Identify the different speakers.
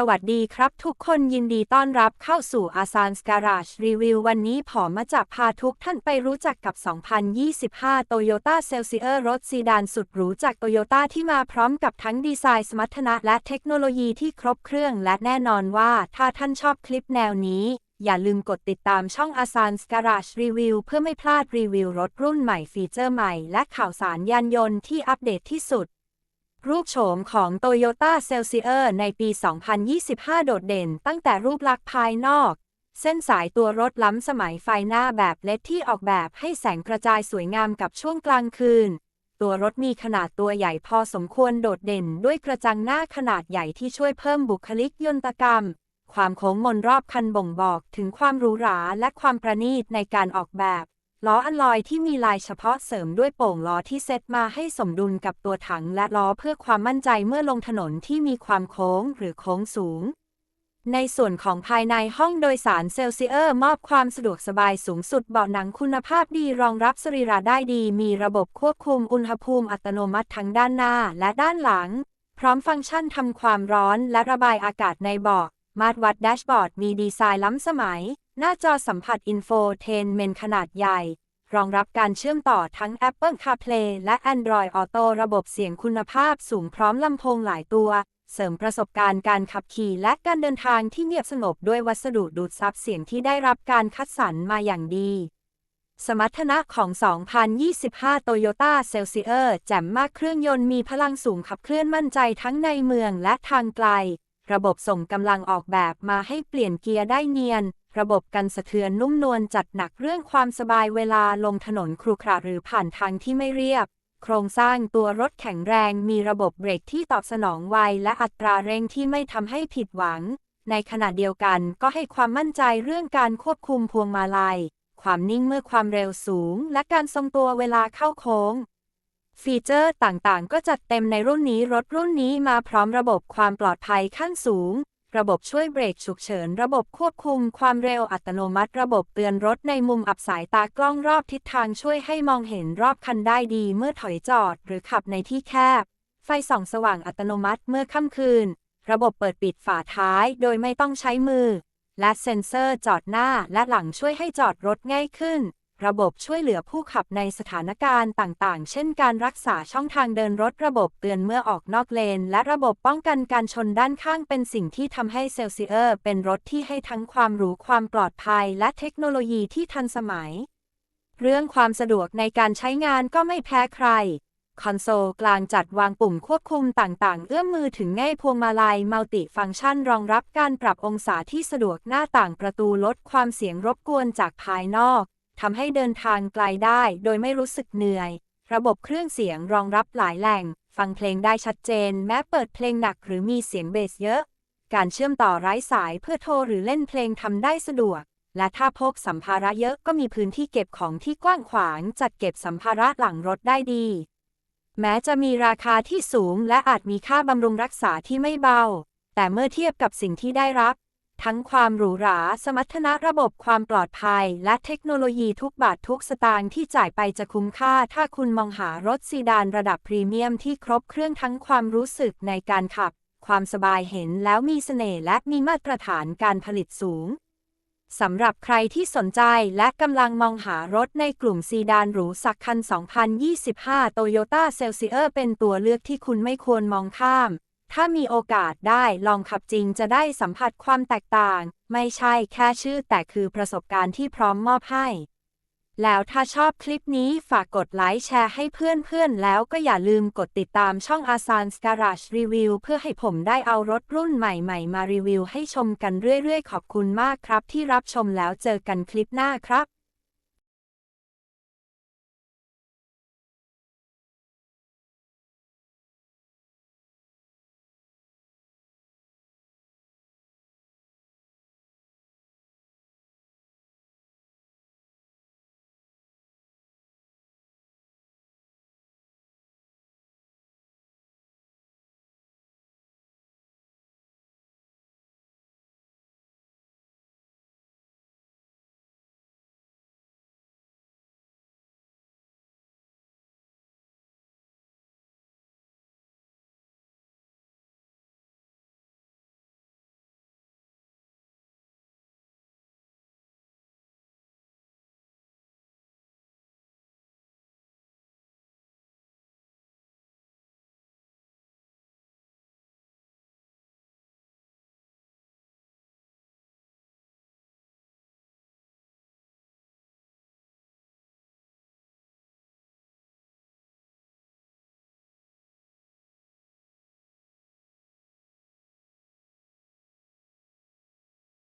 Speaker 1: สวัสดีครับทุกคนยินดีต้อนรับเข้าสู่อาซานสการาชรีวิววันนี้ผอมมาจะพาทุกท่านไปรู้จักกับ 2025 Toyota Celsius รถซีดานสุดหรูจาก Toyota ที่มาพร้อมกับทั้งดีไซน์สมรรถนะและเทคโนโลยีที่ครบเครื่องและแน่นอนว่าถ้าท่านชอบคลิปแนวนี้ อย่าลืมกดติดตามช่องอาซานสการาชรีวิวเพื่อไม่พลาดรีวิวรถรุ่นใหม่ฟีเจอร์ใหม่ และข่าวสารยานยนต์ที่อัปเดตที่สุด รูปโฉมของ Toyota Celsius ในปี 2025 โดดเด่นตั้งแต่รูปลักษณ์ภายนอก เส้นสายตัวรถล้ำสมัยไฟหน้าแบบเล็ดที่ออกแบบให้แสงกระจายสวยงามกับช่วงกลางคืน ตัวรถมีขนาดตัวใหญ่พอสมควรโดดเด่นด้วยกระจังหน้าขนาดใหญ่ที่ช่วยเพิ่มบุคลิกยนตกรรม ความโค้งมนรอบคันบ่งบอกถึงความหรูหราและความประณีตในการออกแบบ ล้ออัลลอยที่มีลายเฉพาะเสริมด้วยโป่งล้อที่เซตมาให้สมดุลกับตัวถังและล้อเพื่อความมั่นใจเมื่อลงถนนที่มีความโค้งหรือโค้งสูง ในส่วนของภายในห้องโดยสารเซลซิเออร์มอบความสะดวกสบายสูงสุดเบาะหนังคุณภาพดีรองรับสรีระได้ดี มีระบบควบคุมอุณหภูมิอัตโนมัติทั้งด้านหน้าและด้านหลัง พร้อมฟังก์ชันทำความร้อนและระบายอากาศในเบาะมาตรวัดแดชบอร์ดมีดีไซน์ล้ำสมัย หน้าจอสัมผัสอินโฟเทนเมนขนาดใหญ่ รองรับการเชื่อมต่อทั้ง Apple CarPlay และ Android Auto ระบบเสียงคุณภาพสูงพร้อมลำโพงหลายตัว เสริมประสบการณ์การขับขี่และการเดินทางที่เงียบสงบด้วยวัสดุดูดซับเสียงที่ได้รับการคัดสรรมาอย่างดี สมรรถนะของ 2025 Toyota Celsius แจ่มมากเครื่องยนต์มีพลังสูงขับเคลื่อนมั่นใจทั้งในเมืองและทางไกล ระบบส่งกำลังออกแบบมาให้เปลี่ยนเกียร์ได้เนียน ระบบกันสะเทือนนุ่มนวลจัดหนักเรื่องความสบายเวลาลงถนนครุขระหรือผ่านทางที่ไม่เรียบ โครงสร้างตัวรถแข็งแรงมีระบบเบรกที่ตอบสนองไวและอัตราเร่งที่ไม่ทำให้ผิดหวัง ในขณะเดียวกันก็ให้ความมั่นใจเรื่องการควบคุมพวงมาลัย ความนิ่งเมื่อความเร็วสูง และการทรงตัวเวลาเข้าโค้งฟีเจอร์ต่างๆ ก็จัดเต็มในรุ่นนี้ รถรุ่นนี้มาพร้อมระบบความปลอดภัยขั้นสูง ระบบช่วยเบรกฉุกเฉิน ระบบควบคุมความเร็วอัตโนมัติ ระบบเตือนรถในมุมอับสายตากล้องรอบทิศทางช่วยให้มองเห็นรอบคันได้ดีเมื่อถอยจอดหรือขับในที่แคบ ไฟส่องสว่างอัตโนมัติเมื่อค่ำคืน ระบบเปิดปิดฝาท้ายโดยไม่ต้องใช้มือ และเซ็นเซอร์จอดหน้าและหลังช่วยให้จอดรถง่ายขึ้น ระบบช่วยเหลือผู้ขับในสถานการณ์ต่างๆ เช่นการรักษาช่องทางเดินรถระบบเตือนเมื่อออกนอกเลน และระบบป้องกันการชนด้านข้างเป็นสิ่งที่ทำให้เซลซิเออร์เป็นรถที่ให้ทั้งความหรูความปลอดภัย และเทคโนโลยีที่ทันสมัย เรื่องความสะดวกในการใช้งานก็ไม่แพ้ใคร คอนโซลกลางจัดวางปุ่มควบคุมต่างๆ เอื้อมมือถึงง่ายพวงมาลัยมัลติฟังก์ชันรองรับการปรับองศาที่สะดวกหน้าต่างประตูลดความเสียงรบกวนจากภายนอก ทำให้เดินทางไกลได้โดยไม่รู้สึกเหนื่อย ระบบเครื่องเสียงรองรับหลายแหล่ง ฟังเพลงได้ชัดเจน แม้เปิดเพลงหนักหรือมีเสียงเบสเยอะ การเชื่อมต่อไร้สายเพื่อโทรหรือเล่นเพลงทำได้สะดวก และถ้าพกสัมภาระเยอะก็มีพื้นที่เก็บของที่กว้างขวาง จัดเก็บสัมภาระหลังรถได้ดี แม้จะมีราคาที่สูงและอาจมีค่าบำรุงรักษาที่ไม่เบา แต่เมื่อเทียบกับสิ่งที่ได้รับ ทั้งความหรูหรา สมรรถนะระบบความปลอดภัย และเทคโนโลยีทุกบาททุกสตางค์ที่จ่ายไปจะคุ้มค่า ถ้าคุณมองหารถซีดานระดับพรีเมียมที่ครบเครื่องทั้งความรู้สึกในการขับ ความสบายเห็นแล้วมีเสน่ห์และมีมาตรฐานการผลิตสูงสำหรับใครที่สนใจและกำลังมองหารถในกลุ่มซีดานหรูสักคัน 2025 Toyota Celsius เป็นตัวเลือกที่คุณไม่ควรมองข้าม ถ้ามีโอกาสได้ลองขับจริงจะได้สัมผัสความแตกต่าง ไม่ใช่แค่ชื่อแต่คือประสบการณ์ที่พร้อมมอบให้ แล้วถ้าชอบคลิปนี้ฝากกดไลค์แชร์ให้เพื่อนๆ แล้วก็อย่าลืมกดติดตามช่องอาซานสการาชรีวิวเพื่อให้ผมได้เอารถรุ่นใหม่ๆ มารีวิวให้ชมกันเรื่อยๆ ขอบคุณมากครับที่รับชมแล้วเจอกันคลิปหน้าครับ